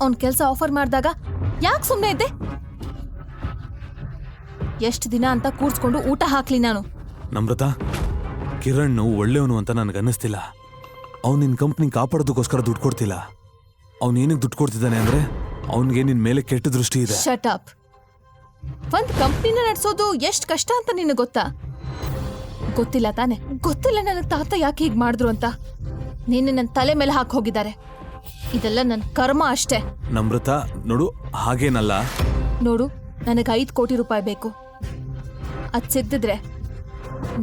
ಅವನ್ ಕೆಲಸ ಆಫರ್ ಮಾಡಿದಾಗ ಯಾಕೆ ಸುಮ್ಮನೆ ಇದ್ದೆ? ಎಷ್ಟು ದಿನ ಅಂತ ಕೂರ್ಸ್ಕೊಂಡು ಊಟ ಹಾಕ್ಲಿ ನಾನು. ನಮ್ರತ ಕಿರಣ್ ಒಳ್ಳೆಯವನು ಅಂತ ನನಗೆ ಅನ್ನಿಸ್ತಿಲ್ಲ. ಅವ್ನು ನಿನ್ನ ಕಂಪ್ನಿ ಕಾಪಾಡೋದಕ್ಕೋಸ್ಕರ ದುಡ್ಡು ಕೊಡ್ತಿಲ್ಲ. ಅವ್ನು ಏನಕ್ಕೆ ದುಡ್ಡು ಕೊಡ್ತಿದ್ದಾನೆ ಅಂದ್ರೆ ಅವನಿಗೆ ನಿನ್ನ ಮೇಲೆ ಕೆಟ್ಟ ದೃಷ್ಟಿ ಇದೆ. ಶಟ್ ಅಪ್ ಒಂದ್ ಕಂಪ್ನಿನ ನಡೆಸೋದು ಎಷ್ಟ್ ಕಷ್ಟ ಅಂತ ನಿನಗೆ ಗೊತ್ತಾ? ಗೊತ್ತಿಲ್ಲ ತಾನೆ. ಗೊತ್ತಿಲ್ಲ ನನ್ನ ತಾತ ಯಾಕೆ ಹೀಗೆ ಮಾಡಿದ್ರು ಅಂತ. ನೀನು ನನ್ನ ತಲೆ ಮೇಲೆ ಹಾಕಿ ಹೋಗಿದ್ದಾರೆ. ಇದೆಲ್ಲ ನನ್ನ ಕರ್ಮ ಅಷ್ಟೇ. ನಮ್ರತ ನೋಡು ಹಾಗೇನಲ್ಲ. ನೋಡು ನನಗೆ ಐದು ಕೋಟಿ ರೂಪಾಯಿ ಬೇಕು. ಅದ್ ಸಿಗ್ದಿದ್ರೆ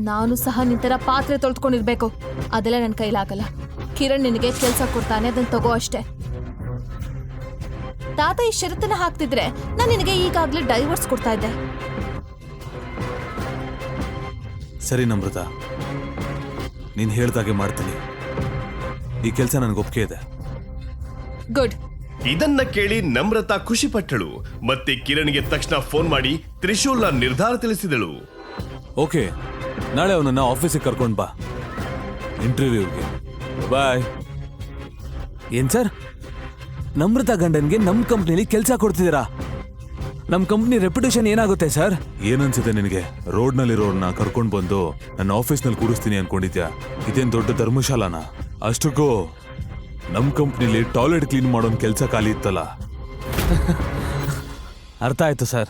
ನಾನು ಸಹ ನಿಂತರ ಪಾತ್ರೆ ತೊಳ್ಕೊಂಡಿರ್ಬೇಕು ಅದೆಲ್ಲ ನನ್ನ ಕೈಲಾಗಲ್ಲ ಕಿರಣ್ ನಿನಗೆ ಕೆಲಸ ಕೊಡ್ತಾನೆ ಅದನ್ನ ತಗೋ ಅಷ್ಟೇ. ತಾತ ಈ ಷರತ್ತನ್ನ ಹಾಕ್ತಿದ್ರೆ ನಾನು ನಿನಗೆ ಈಗಾಗ್ಲೇ ಡೈವರ್ಸ್ ಕೊಡ್ತಾ ಇದ್ದೆ. ಸರಿ ನಮ್ರತ. ನೀನು ಹೇಳ್ದಾಗೆ ಮಾಡ್ತೀನಿ. ಈ ಕೆಲಸ ನನಗೆ ಒಪ್ಪಿಗೆ ಇದೆ. ಗುಡ್ ಇದನ್ನ ಕೇಳಿ ನಮ್ರತಾ ಖುಷಿ ಪಟ್ಟಳು. ಮತ್ತೆ ಕಿರಣ್ಗೆ ತಕ್ಷಣ ಫೋನ್ ಮಾಡಿ ತ್ರಿಶೂಲ್ನ ನಿರ್ಧಾರ ತಿಳಿಸಿದಳು. ಓಕೆ ನಾಳೆ ಅವನನ್ನ ಆಫೀಸಿಗೆ ಕರ್ಕೊಂಡು ಬಾ. ಇಂಟರ್ವ್ಯೂಗೆ ಬಾಯ್ ಏನ್ ಸರ್? ನಮ್ರತಾ ಗಂಡನ್ಗೆ ನಮ್ಮ ಕಂಪ್ನಿಲಿ ಕೆಲಸ ಕೊಡ್ತಿದ್ದೀರಾ? ನಮ್ಮ ಕಂಪ್ನಿ ರೆಪ್ಯುಟೇಷನ್ ಏನಾಗುತ್ತೆ ಸರ್ ಏನನ್ಸುತ್ತೆ ನಿನಗೆ? ರೋಡ್ನಲ್ಲಿರೋರ್ನ ಕರ್ಕೊಂಡು ಬಂದು ನನ್ನ ಆಫೀಸ್ನಲ್ಲಿ ಕೂರಿಸ್ತೀನಿ ಅನ್ಕೊಂಡಿದ್ಯಾ? ಇದೇನ್ ದೊಡ್ಡ ಧರ್ಮಶಾಲಾನ? ಅಷ್ಟಕ್ಕೂ ನಮ್ಮ ಕಂಪ್ನಿಲಿ ಟಾಯ್ಲೆಟ್ ಕ್ಲೀನ್ ಮಾಡೋನ್ ಕೆಲಸ ಖಾಲಿ ಇತ್ತಲ್ಲ? ಅರ್ಥ ಆಯ್ತು ಸರ್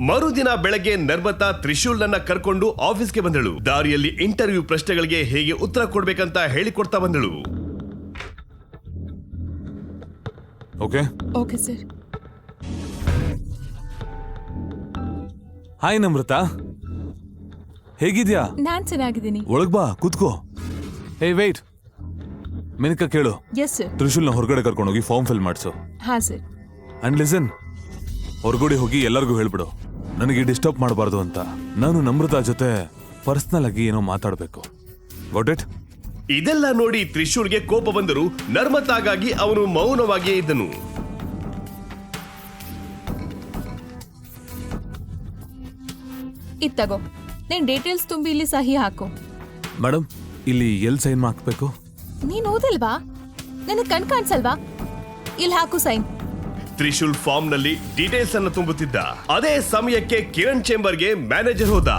ಮರುದಿನ ಬೆಳಗ್ಗೆ ನರ್ಮತಾ ತ್ರಿಶೂಲ್ನನ್ನ ಕರ್ಕೊಂಡು ಆಫೀಸ್ಗೆ ಬಂದಳು. ದಾರಿಯಲ್ಲಿ ಇಂಟರ್ವ್ಯೂ ಪ್ರಶ್ನೆಗಳಿಗೆ ಹೇಗೆ ಉತ್ತರ ಕೊಡ್ಬೇಕಂತ ಹೇಳಿಕೊಡ್ತಾ ಬಂದಳು. Okay okay sir hi Namratha ಹೇಗಿದ್ಯಾ? ನಾನ್ ಚೆನ್ನಾಗಿದ್ದೀನಿ. ಒಳಗ್ ಬಾ ಕೂತ್ಕೋ. ಹೇ ವೇಟ್ ಮೆನಕ ಕೇಳು. ಎಸ್ ಸರ್ ತ್ರಿಶೂಲ್ನ ಹೊರಗಡೆ ಕರ್ಕೊಂಡೋಗಿ ಫಾರ್ಮ್ ಫಿಲ್ ಮಾಡಿಸು. ಹಾ ಸರ್ ಅಂಡ್ ಲಿಸನ್ ಹೊರಗಡೆ ಹೋಗಿ ಎಲ್ಲರಿಗೂ ಹೇಳ್ಬಿಡು. ನನಗೆ ಡಿಸ್ಟರ್ಬ್ ಮಾಡಬಾರ್ದು ಅಂತ. ನಾನು ನಮ್ರತಾ ಜೊತೆ ಪರ್ಸ್ನಲ್ ಆಗಿ ಏನೋ ಮಾತಾಡಬೇಕು. ಗಾಟ್ ಇಟ್ ಇದೆಲ್ಲ ನೋಡಿ ತ್ರಿಶೂಲ್ಗೆ ಕೋಪ ಬಂದರು ನರ್ಮತಾಗಾಗಿ ಅವನು ಮೌನವಾಗಿಯೇ ಇದ್ದನು. ಇತ್ತಗೋ ನೀನ್ ಡೀಟೇಲ್ಸ್ ತುಂಬಿ ಇಲ್ಲಿ ಸಹಿ ಹಾಕು. ಮೇಡಮ್ ಇಲ್ಲಿ ಎಲ್ ಸೈನ್ ಹಾಕ್ಬೇಕು? ನೀನ್ ಓದಿಲ್ವಾ? ನನಗ್ ಕಣ್ ಕಾಣಿಸಲ್ವಾ? ಇಲ್ಲಿ ಹಾಕು ಸೈನ್. ತ್ರಿಶೂಲ್ ಫಾರ್ಮ್ನಲ್ಲಿ ಡೀಟೇಲ್ಸ್ ಅನ್ನು ತುಂಬುತ್ತಿದ್ದ. ಅದೇ ಸಮಯಕ್ಕೆ ಕಿರಣ್ ಚೇಂಬರ್ಗೆ ಮ್ಯಾನೇಜರ್ ಹೋದ.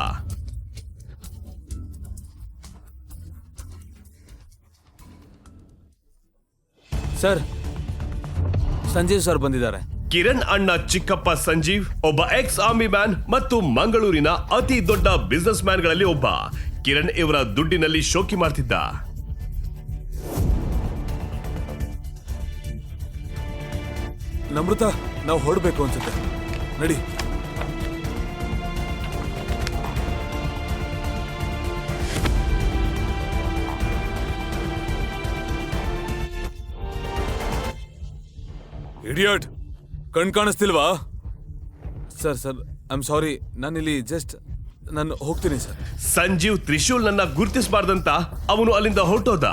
ಸರ್ ಸಂಜೀವ್ ಸರ್ ಬಂದಿದ್ದಾರೆ. ಕಿರಣ್ ಅಣ್ಣ ಚಿಕ್ಕಪ್ಪ ಸಂಜೀವ್ ಒಬ್ಬ ಎಕ್ಸ್ ಆರ್ಮಿ ಮ್ಯಾನ್ ಮತ್ತು ಮಂಗಳೂರಿನ ಅತಿ ದೊಡ್ಡ ಬಿಸ್ನೆಸ್ ಮ್ಯಾನ್ಗಳಲ್ಲಿ ಒಬ್ಬ. ಕಿರಣ್ ಇವರ ದುಡ್ಡಿನಲ್ಲಿ ಶೋಕಿ ಮಾಡ್ತಿದ್ದ. ನಮೃತ ನಾವು ಹೊರಡ್ಬೇಕು ಅನ್ಸುತ್ತೆ. ನಡಿ. ಇಡಿಯಟ್. ಕಣ್ ಕಾಣಿಸ್ತಿಲ್ವಾ? Sir sir I am sorry ನಾನಿಲ್ಲಿ ಜಸ್ಟ್ ನಾನು ಹೋಗ್ತೀನಿ ಸರ್. ಸಂಜೀವ್ ತ್ರಿಶೂಲ್ ನನ್ನ ಗುರುತಿಸಬಾರ್ದಂತ ಅವನು ಅಲ್ಲಿಂದ ಹೊರಟೋದ.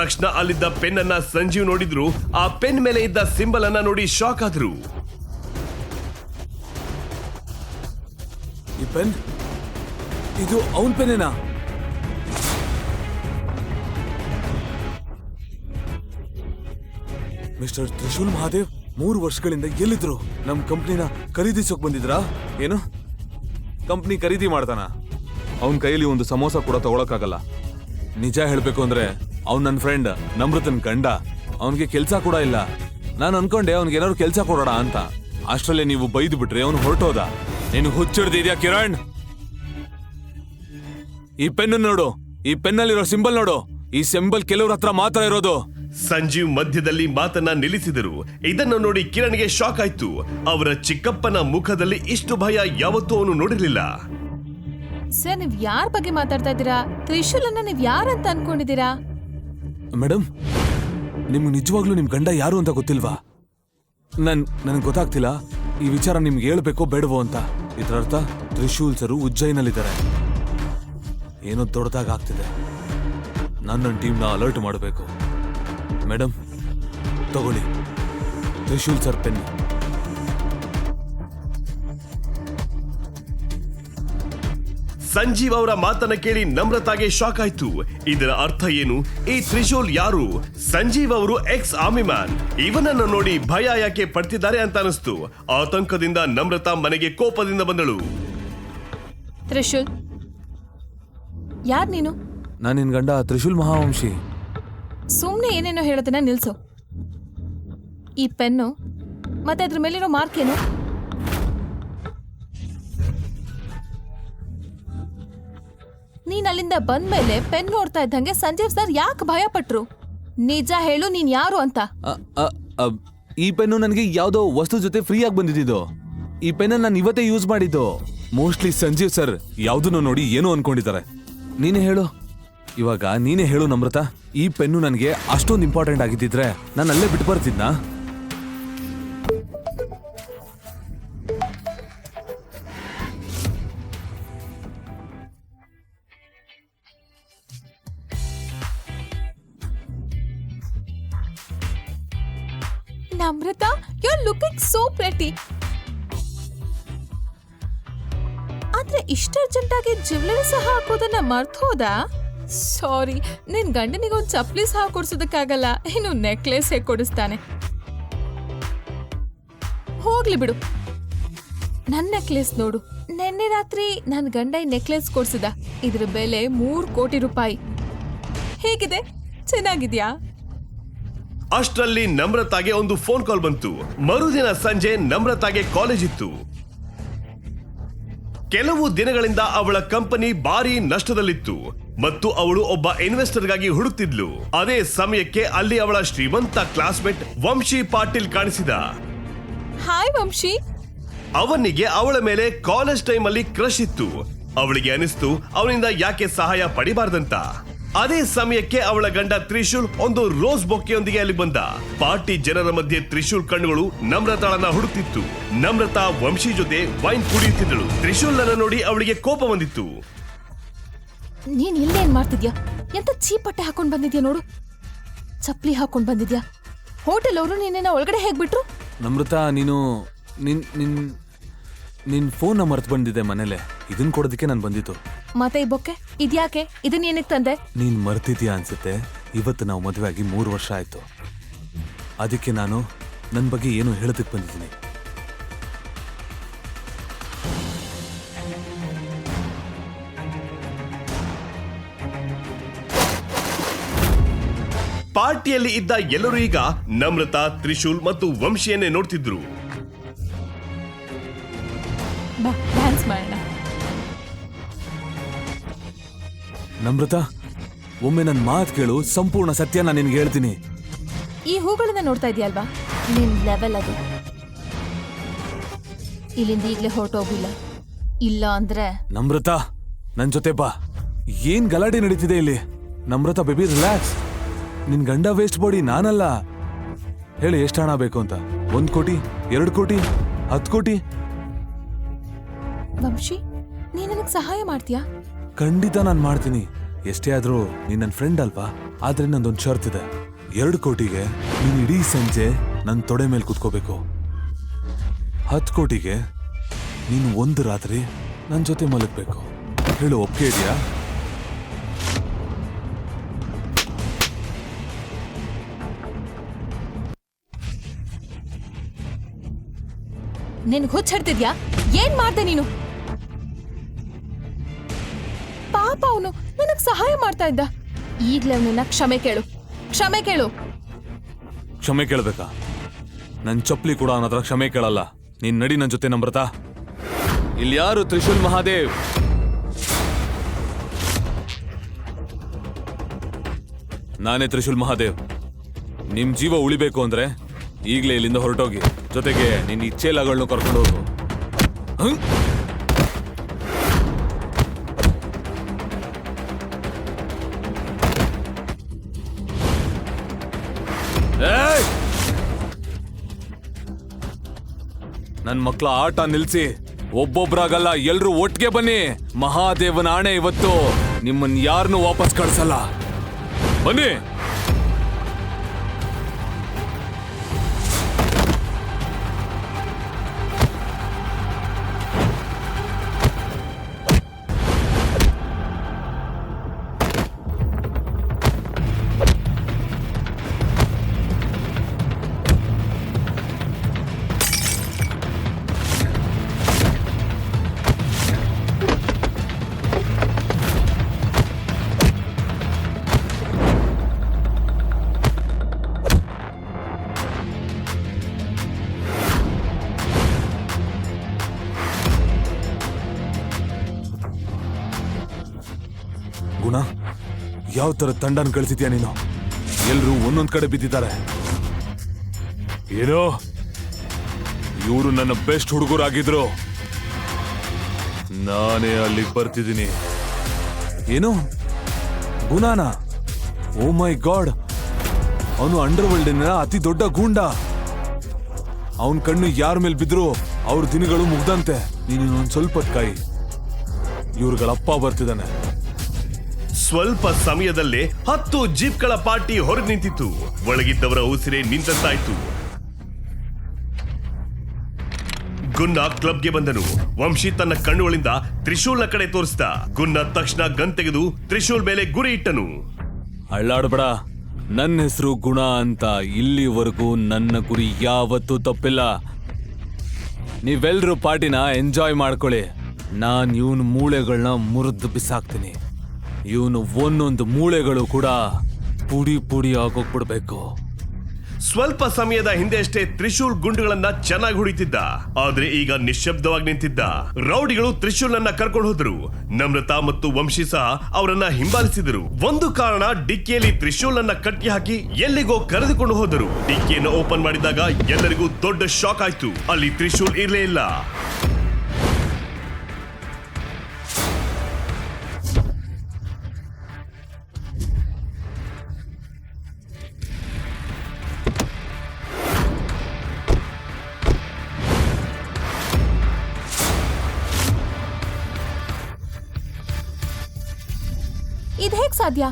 ತಕ್ಷಣ ಅಲ್ಲಿದ್ದ ಪೆನ್ ಅನ್ನ ಸಂಜೀವ್ ನೋಡಿದ್ರು. ಆ ಪೆನ್ ಮೇಲೆ ಇದ್ದ ಸಿಂಬಲ್ ಅನ್ನ ನೋಡಿ ಶಾಕ್ ಆದ್ರು. ಈ ಪೆನ್? ಇದು ಅವನ್ ಪೆನ್ನೇನಾ? ಮಿಸ್ಟರ್ ತ್ರಿಶೂಲ್ ಮಹಾದೇವ್? ಮೂರು ವರ್ಷಗಳಿಂದ ಎಲ್ಲಿದ್ರು ನಮ್ ಕಂಪ್ನಿನ ಖರೀದಿಸೋಕ್ ಬಂದಿದ್ರಾ? ಏನು? ಕಂಪ್ನಿ ಖರೀದಿ ಮಾಡ್ತಾನ? ಅವನ್ ಕೈಯಲ್ಲಿ ಒಂದು ಸಮೋಸ ಕೂಡ ತಗೊಳಕ್ಕಾಗಲ್ಲ. ನಿಜ ಹೇಳ್ಬೇಕು ಅಂದ್ರೆ ಅವ್ನ್ ನನ್ನ ಫ್ರೆಂಡ್ ನಮೃತನ್ ಗಂಡ. ಅವನಿಗೆ ಕೆಲ್ಸ ಕೂಡ ಇಲ್ಲ. ನಾನು ಅನ್ಕೊಂಡೆ ಅವ್ನಿಗೆ ಏನಾದ್ರು ಕೆಲ್ಸ ಕೊಡೋಣ ಅಂತ. ಅಷ್ಟರಲ್ಲೇ ನೀವು ಬೈದು ಬಿಟ್ರೆ ಅವನು ಹೊರಟೋದ. ನೀನು ಹುಚ್ಚಿಡ್ದಿದ್ಯಾ ಕಿರಣ್? ಈ ಪೆನ್ ನೋಡು. ಈ ಪೆನ್ನಲ್ಲಿರೋ ಸಿಂಬಲ್ ನೋಡು. ಈ ಸಿಂಬಲ್ ಕೆಲವ್ರ ಹತ್ರ ಮಾತ್ರ ಇರೋದು. ಸಂಜೀವ್ ಮಧ್ಯದಲ್ಲಿ ಮಾತನ್ನ ನಿಲ್ಲಿಸಿದರು. ಇದನ್ನು ನೋಡಿ ಕಿರಣ್ಗೆ ಶಾಕ್ ಆಯ್ತು. ಅವರ ಚಿಕ್ಕಪ್ಪನ ಮುಖದಲ್ಲಿ ಇಷ್ಟು ಭಯ ಯಾವತ್ತೂ ಅವನು ನೋಡಿರಲಿಲ್ಲ. ಸರ್ ನೀವ್ ಯಾರ ಬಗ್ಗೆ ಮಾತಾಡ್ತಾ ಇದ್ದೀರಾ? ತ್ರಿಶೂಲನ್ನ ನೀವ್ ಯಾರಂತ ಅನ್ಕೊಂಡಿದ್ದೀರಾ? ಮೇಡಮ್ ನಿಮ್ಗೆ ನಿಜವಾಗ್ಲೂ ನಿಮ್ ಗಂಡ ಯಾರು ಅಂತ ಗೊತ್ತಿಲ್ವಾ? ನನ್ ನನಗೆ ಗೊತ್ತಾಗ್ತಿಲ್ಲ. ಈ ವಿಚಾರ ನಿಮ್ಗೆ ಹೇಳ್ಬೇಕೋ ಬೇಡವೋ ಅಂತ. ಇದರರ್ಥ ತ್ರಿಶೂಲ್ ಸರು ಉಜ್ಜಯಿನಲ್ಲಿದ್ದಾರೆ. ಏನೋ ದೊಡ್ಡದಾಗ ಆಗ್ತಿದೆ. ನಾನು ನನ್ನ ಟೀಮ್ನ ಅಲರ್ಟ್ ಮಾಡಬೇಕು. ಮೇಡಮ್ ತಗೊಳ್ಳಿ. ತ್ರಿಶೂಲ್ ಸರ್ ಪೆನ್ ಸಂಜೀವ್ ಅವರ ಮಾತನ್ನ ಕೇಳಿ ನಮ್ರತಾಗೆ ಶಾಕ್ ಆಯ್ತು. ಇದರ ಅರ್ಥ ಏನು? ಈ ತ್ರಿಶೂಲ್ ಯಾರು? ಸಂಜೀವ್ ಅವರು ಎಕ್ಸ್ ಆರ್ಮಿ ಮ್ಯಾನ್ ಇವನನ್ನು ನೋಡಿ ಭಯ ಯಾಕೆ ಪಡ್ತಿದ್ದಾರೆ ಅಂತ ಅನಿಸ್ತು. ಆತಂಕದಿಂದ ನಮ್ರತಾ ಮನೆಗೆ ಕೋಪದಿಂದ ಬಂದಳು. ತ್ರಿಶೂಲ್ ಯಾರ್ ನೀನು? ನಾನು ನಿನ್ ಗಂಡ ತ್ರಿಶೂಲ್ ಮಹಾವಂಶಿ. ಸುಮ್ನೆ ಏನೇನೋ ಹೇಳೋದನ್ನ ನಿಲ್ಸು. ಈ ಪೆನ್ನು, ಮತ್ತೆ ಅದ್ರ ಮೇಲಿರೋ ಮಾರ್ಕ್ ಏನು? ನೀನ್ ಅಲ್ಲಿಂದ ಬಂದ್ಮೇಲೆ ಪೆನ್ ನೋಡ್ತಾ ಇದ್ದಂಗೆ ಸಂಜೀವ್ ಸರ್ ಯಾಕೆ ಭಯ ಪಟ್ರು ನಿಜ ಹೇಳು, ನೀನ್ ಯಾರು ಅಂತ. ಈ ಪೆನ್ನು ನನಗೆ ಯಾವುದೋ ವಸ್ತು ಜೊತೆ ಫ್ರೀ ಆಗಿ ಬಂದಿದ್ದು. ಈ ಪೆನ್ನ ನಾನು ಇವತ್ತೇ ಯೂಸ್ ಮಾಡಿದ್ದು. ಮೋಸ್ಟ್ಲಿ ಸಂಜೀವ್ ಸರ್ ಯಾವುದನ್ನು ನೋಡಿ ಏನೋ ಅನ್ಕೊಂಡಿದ್ದಾರೆ. ನೀನೇ ಹೇಳು. ಇವಾಗ ನೀನೇ ಹೇಳು ನಮ್ರತ, ಈ ಪೆನ್ನು ನನಗೆ ಅಷ್ಟೊಂದು ಇಂಪಾರ್ಟೆಂಟ್ ಆಗಿದ್ದಿದ್ರೆ ನಾನು ಅಲ್ಲೇ ಬಿಟ್ಟು ಬರ್ತಿದ್ನಾ? ನಮ್ರತ ಯು ಸೋ ಆದ್ರೆ ಆಗಿ ಜ್ಯುವೆಲರಿ ಸಹ ಹಾಕೋದನ್ನ ಮರ್ತ್ ಹೋದ? ಸಾರಿ ನಿನ್ ಗಂಡನಿಗೆ ಒಂದು ಚಪ್ಲಿ ಸಹ ಕೊಡ್ಸೋದಕ್ಕಾಗಲ್ಲ. ಇನ್ನು ನೆಕ್ಲೆಸ್ ಹೇಗೆ ಕೊಡಿಸ್ತಾನೆ? ಹೋಗ್ಲಿ ಬಿಡು. ನನ್ ನೆಕ್ಲೆಸ್ ನೋಡು. ನಿನ್ನೆ ರಾತ್ರಿ ನನ್ ಗಂಡ ಈ ನೆಕ್ಲೆಸ್ ಕೊಡ್ಸಿದ. ಇದ್ರ ಬೆಲೆ ಮೂರು ಕೋಟಿ ರೂಪಾಯಿ. ಹೇಗಿದೆ? ಚೆನ್ನಾಗಿದ್ಯಾ? ಅಷ್ಟರಲ್ಲಿ ನಮ್ರತಾಗೆ ಒಂದು ಫೋನ್ ಕಾಲ್ ಬಂತು. ಮರುದಿನ ಸಂಜೆ ನಮ್ರತಾಗೆ ಕಾಲೇಜ್ ಇತ್ತು. ಕೆಲವು ದಿನಗಳಿಂದ ಅವಳ ಕಂಪನಿ ಭಾರಿ ನಷ್ಟದಲ್ಲಿತ್ತು ಮತ್ತು ಅವಳು ಒಬ್ಬ ಇನ್ವೆಸ್ಟರ್ಗಾಗಿ ಹುಡುಕ್ತಿದ್ಲು. ಅದೇ ಸಮಯಕ್ಕೆ ಅಲ್ಲಿ ಅವಳ ಶ್ರೀಮಂತ ಕ್ಲಾಸ್ಮೇಟ್ ವಂಶಿ ಪಾಟೀಲ್ ಕಾಣಿಸಿದ. ಹಾಯ್ ವಂಶಿ. ಅವನಿಗೆ ಅವಳ ಮೇಲೆ ಕಾಲೇಜ್ ಟೈಮ್ ಅಲ್ಲಿ ಕ್ರಶ್ ಇತ್ತು. ಅವಳಿಗೆ ಅನಿಸ್ತು ಅವನಿಂದ ಯಾಕೆ ಸಹಾಯ ಪಡಿಬಾರ್ದಂತ? ಅದೇ ಸಮಯಕ್ಕೆ ಅವಳ ಗಂಡ ತ್ರಿಶೂಲ್ ಒಂದು ರೋಸ್ ಬೊಕ್ಕೆಯೊಂದಿಗೆ ಅಲ್ಲಿ ಬಂದ. ಪಾರ್ಟಿ ಜನರ ಮಧ್ಯೆ ತ್ರಿಶೂಲ್ ಕಣ್ಣುಗಳು ನಮ್ರತಾಳನ್ನ ಹುಡುಕ್ತಿತ್ತು. ನಮ್ರತಾ ವಂಶಿ ಜೊತೆ ವೈನ್ ಕುಡಿಯುತ್ತಿದ್ದಳು. ತ್ರಿಶೂಲ್ನ ನೋಡಿ ಅವಳಿಗೆ ಕೋಪ ಬಂದಿತ್ತು. ನೀನ್ ಇಲ್ಲೇನ್ ಮಾಡ್ತಿದ್ಯಾ? ಎಂತ ಚೀಪಟ್ಟೆ ಹಾಕೊಂಡ್ ಬಂದಿದ್ಯಾ ನೋಡು. ಚಪ್ಪಲಿ ಹಾಕೊಂಡ್ ಬಂದಿದ್ಯಾ? ಹೋಟೆಲ್ ಅವರು ನಿನ್ನ ಒಳಗಡೆ ಹೇಗ್ ಬಿಟ್ರು ನಮ್ರತಾ ನೀನು ನಿನ್ ನಿನ್ ನಿನ್ ಫೋನ್ ಮರ್ತು ಬಂದಿದೆ ಮನೇಲೆ. ಇದನ್ ಕೊಡೋದಕ್ಕೆ ನಾನು ಬಂದಿತ್ತು ಮತ್ತೆ ಈ ಬೊಕ್ಕೆ ಇದ್ಯಾಕೆ? ಇದನ್ ಏನಕ್ಕೆ ತಂದೆ? ನೀನ್ ಮರ್ತಿದ್ಯಾ ಅನ್ಸುತ್ತೆ? ಇವತ್ತು ನಾವು ಮದುವೆ ಆಗಿ ಮೂರು ವರ್ಷ ಆಯ್ತು. ಅದಕ್ಕೆ ನಾನು ನನ್ನ ಬಗ್ಗೆ ಏನು ಹೇಳೋದಕ್ಕೆ ಬಂದಿದ್ದೀನಿ. ಪಾರ್ಟಿಯಲ್ಲಿ ಇದ್ದ ಎಲ್ಲರೂ ಈಗ ನಮ್ರತಾ ತ್ರಿಶೂಲ್ ಮತ್ತು ವಂಶಿಯನ್ನೇ ನೋಡ್ತಿದ್ರು. ನಮ್ರತ ಒಮ್ಮೆ ನನ್ನ ಮಾತು ಕೇಳು ಸಂಪೂರ್ಣ ಸತ್ಯ ನಾನು ನಿನ್ಗೆ ಹೇಳ್ತೀನಿ. ಈ ಹೂಗಳನ್ನ ನೋಡ್ತಾ ಇದೆಯಲ್ವಾ? ನಿನ್ ಲೆವೆಲ್ ಅದು. ಇಲ್ಲಿಂದ ಈಗಲೇ ಹೊರಟೋಗಿಲ್ಲ ಇಲ್ಲ ಅಂದ್ರೆ ನಮ್ರತ ನನ್ ಜೊತೆ ಬಾ. ಏನ್ ಗಲಾಟೆ ನಡೀತಿದೆ ಇಲ್ಲಿ? ನಮ್ರತ ಬೇಬಿ ರಿಲ್ಯಾಕ್ಸ್ ನಿನ್ ಗಂಡ ವೇಸ್ಟ್ ಬಾಡಿ ನಾನಲ್ಲ. ಹೇಳಿ ಎಷ್ಟು ಹಣ ಬೇಕು ಅಂತ? ಒಂದ್ ಕೋಟಿ ಎರಡು ಕೋಟಿ ಹತ್ತು ಕೋಟಿ? ವಂಶಿ ನೀನ್ ನನಗೆ ಸಹಾಯ ಮಾಡ್ತೀಯಾ? ಖಂಡಿತ ನಾನು ಮಾಡ್ತೀನಿ. ಎಷ್ಟೇ ಆದರೂ ನೀನು ನನ್ನ ಫ್ರೆಂಡ್ ಅಲ್ವಾ? ಆದರೆ ನಂದೊಂದು ಶರ್ತ್ ಇದೆ. ಎರಡು ಕೋಟಿಗೆ ನೀನು ಇಡೀ ಸಂಜೆ ನನ್ನ ತೊಡೆ ಮೇಲೆ ಕುತ್ಕೋಬೇಕು. ಹತ್ತು ಕೋಟಿಗೆ ನೀನು ಒಂದು ರಾತ್ರಿ ನನ್ನ ಜೊತೆ ಮಲಗಬೇಕು. ಹೇಳು, ಒಪ್ಪಿಗೆ ಇದೆಯಾ? ನಿನ್ ಹುಚ್ಚ ಹಿಡ್ತಿದ್ಯಾ ಏನ್ ಮಾಡ್ದೆ ನೀನು? ಪಾಪ ಅವನು. ನನಗ್ ಸಹಾಯ ಮಾಡ್ತಾ ಇದ್ದ. ಈಗ್ಲೇ ಅವನನ್ನ ಕ್ಷಮೆ ಕೇಳು. ಕ್ಷಮೆ ಕೇಳು. ಕ್ಷಮೆ ಕೇಳ್ಬೇಕಾ? ನನ್ ಚಪ್ಲಿ ಕೂಡ ಅವನ ಹತ್ರ ಕ್ಷಮೆ ಕೇಳಲ್ಲ. ನೀನ್ ನಡಿ ನನ್ ಜೊತೆ ನಮ್ರತ. ಇಲ್ಲಿ ಯಾರು ತ್ರಿಶೂಲ್ ಮಹಾದೇವ್? ನಾನೇ ತ್ರಿಶೂಲ್ ಮಹಾದೇವ್. ನಿಮ್ ಜೀವ ಉಳಿಬೇಕು ಅಂದ್ರೆ ಈಗ್ಲೇ ಇಲ್ಲಿಂದ ಹೊರಟೋಗಿ. ಜೊತೆಗೆ ನಿನ್ನ ಇಚ್ಛೆಲಗಳನ್ನು ಕರ್ಕೊಂಡು ಹೋಗು. ನನ್ ಮಕ್ಳ ಆಟ ನಿಲ್ಸಿ. ಒಬ್ಬೊಬ್ರಾಗಲ್ಲ, ಎಲ್ರು ಒಟ್ಟಿಗೆ ಬನ್ನಿ. ಮಹಾದೇವನ ಆಣೆ ಇವತ್ತು ನಿಮ್ಮನ್ ಯಾರನ್ನೂ ವಾಪಸ್ ಕಳ್ಸಲ್ಲ. ಬನ್ನಿ. ಯಾವ ತರ ತಂಡನ ಕಳಿಸಿದ್ಯಾ ನೀನು? ಎಲ್ರು ಒಂದೊಂದ್ ಕಡೆ ಬಿದ್ದಿದ್ದಾರೆ. ಏನೋ? ಇವರು ನನ್ನ ಬೆಸ್ಟ್ ಹುಡುಗರಾಗಿದ್ರು. ನಾನೇ ಅಲ್ಲಿಗೆ ಬರ್ತಿದ್ದೀನಿ. ಏನು? ಗುಣಾನ? Oh my god. ಅವನು ಅಂಡರ್ ವರ್ಲ್ಡಿನ ಅತಿ ದೊಡ್ಡ ಗೂಂಡ. ಅವನ ಕಣ್ಣು ಯಾರ ಮೇಲೆ ಬಿದ್ರು ಅವ್ರ ದಿನಗಳು ಮುಗ್ದಂತೆ. ನೀನು ಸ್ವಲ್ಪ ಕೈ. ಕಾಯಿ ಇವ್ರುಗಳಪ್ಪ ಬರ್ತಿದ್ದಾನೆ ಸ್ವಲ್ಪ ಸಮಯದಲ್ಲೇ ಹತ್ತು ಜೀಪ್ಗಳ ಪಾರ್ಟಿ ಹೊರಗೆ ನಿಂತಿತ್ತು ಒಳಗಿದ್ದವರ ಉಸಿರೇ ನಿಂತಂತಾಯ್ತು. ಗುನ್ನ ಕ್ಲಬ್ಗೆ ಬಂದನು. ವಂಶಿ ತನ್ನ ಕಣ್ಣುಗಳಿಂದ ತ್ರಿಶೂಲ್ನ ಕಡೆ ತೋರಿಸಿದ. ಗುನ್ನ ತಕ್ಷಣ ಗನ್ ತೆಗೆದು ತ್ರಿಶೂಲ್ ಮೇಲೆ ಗುರಿ ಇಟ್ಟನು. ಅಳ್ಳಾಡಬೇಡ. ನನ್ನ ಹೆಸರು ಗುಣ ಅಂತ ಇಲ್ಲಿವರೆಗೂ ನನ್ನ ಗುರಿ ಯಾವತ್ತೂ ತಪ್ಪಿಲ್ಲ. ನೀವೆಲ್ರೂ ಪಾರ್ಟಿನ ಎಂಜಾಯ್ ಮಾಡ್ಕೊಳ್ಳಿ. ನಾನು ಇವನ್ ಮೂಳೆಗಳನ್ನ ಮುರಿದು ಬಿಸಾಕ್ತೀನಿ. ಇವನು ಒಂದೊಂದು ಮೂಳೆಗಳು ಕೂಡ ಪುಡಿ ಪುಡಿ ಆಗೋಗ್ಬಿಡ್ಬೇಕು. ಸ್ವಲ್ಪ ಸಮಯದ ಹಿಂದೆಯಷ್ಟೇ ತ್ರಿಶೂಲ್ ಗುಂಡುಗಳನ್ನ ಚೆನ್ನಾಗಿ ಹೊಡಿತಿದ್ದ. ಆದ್ರೆ ಈಗ ನಿಶಬ್ದವಾಗಿ ನಿಂತಿದ್ದ. ರೌಡಿಗಳು ತ್ರಿಶೂಲ್ನನ್ನ ಕರ್ಕೊಂಡು ಹೋದ್ರು. ನಮ್ರತಾ ಮತ್ತು ವಂಶಿ ಸಹ ಅವರನ್ನ ಹಿಂಬಾಲಿಸಿದರು. ಒಂದು ಕಾರಣ ಡಿಕ್ಕಿಯಲ್ಲಿ ತ್ರಿಶೂಲ್ನನ್ನ ಕಟ್ಟಿ ಹಾಕಿ ಎಲ್ಲಿಗೋ ಕರೆದುಕೊಂಡು ಹೋದರು. ಡಿಕ್ಕಿಯನ್ನು ಓಪನ್ ಮಾಡಿದಾಗ ಎಲ್ಲರಿಗೂ ದೊಡ್ಡ ಶಾಕ್ ಆಯ್ತು. ಅಲ್ಲಿ ತ್ರಿಶೂಲ್ ಇರಲೇ ಇಲ್ಲ. ಸಾಧ್ಯ?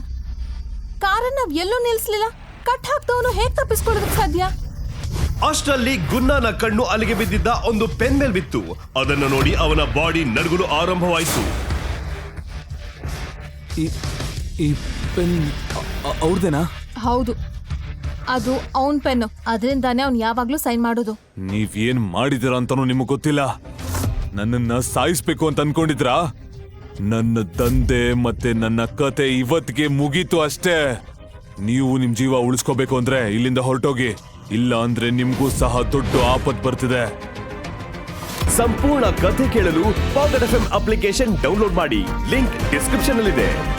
ಕಾರನ್ನ ನಾವ್ ಎಲ್ಲೂ ನಿಲ್ಸ್ಲಿಲ್ಲ ಕಟ್ ಹಾಕ್ದವನು ಹೇಗ್ ತಪ್ಪಿಸ್ಕೊಳ್ಳೋದಕ್ ಸಾಧ್ಯ? ಅಷ್ಟರಲ್ಲಿ ಗುನ್ನನ ಕಣ್ಣು ಅಲ್ಲಿಗೆ ಬಿದ್ದಿದ್ದ ಒಂದು ಪೆನ್ ಮೇಲ್ ಬಿತ್ತು. ಅದನ್ನು ನೋಡಿ ಅವನ ಬಾಡಿ ನಡುಗಲು ಆರಂಭವಾಯಿತು. ಈ ಈ ಪೆನ್ ಅವ್ರದೇನಾ? ಹೌದು. ಅದು ಅವನ್ ಪೆನ್ ಅದರಿಂದಾನೇ ಅವ್ನ್ ಯಾವಾಗ್ಲೂ ಸೈನ್ ಮಾಡೋದು. ಏನ್ ಮಾಡಿದಿರ ಅಂತಾನೂ ನಿಮಗ್ ಗೊತ್ತಿಲ್ಲ. ನನ್ನನ್ನ ಸಾಯಿಸ್ಬೇಕು ಅಂತ ಅನ್ಕೊಂಡಿದ್ರಾ? ನನ್ನ ತಂದೆ ಮತ್ತೆ ನನ್ನ ಕತೆ ಇವತ್ತಿಗೆ ಮುಗೀತು ಅಷ್ಟೇ. ನೀವು ನಿಮ್ ಜೀವ ಉಳಿಸ್ಕೋಬೇಕು ಅಂದ್ರೆ ಇಲ್ಲಿಂದ ಹೊರಟೋಗಿ. ಇಲ್ಲ ಅಂದ್ರೆ ನಿಮ್ಗೂ ಸಹ ದೊಡ್ಡ ಆಪತ್ ಬರ್ತಿದೆ. ಸಂಪೂರ್ಣ ಕಥೆ ಕೇಳಲು ಪಾಕೆಟ್ ಎಫ್ ಅಪ್ಲಿಕೇಶನ್ ಡೌನ್ಲೋಡ್ ಮಾಡಿ. ಲಿಂಕ್ ಡಿಸ್ಕ್ರಿಪ್ಷನ್ ನಲ್ಲಿದೆ.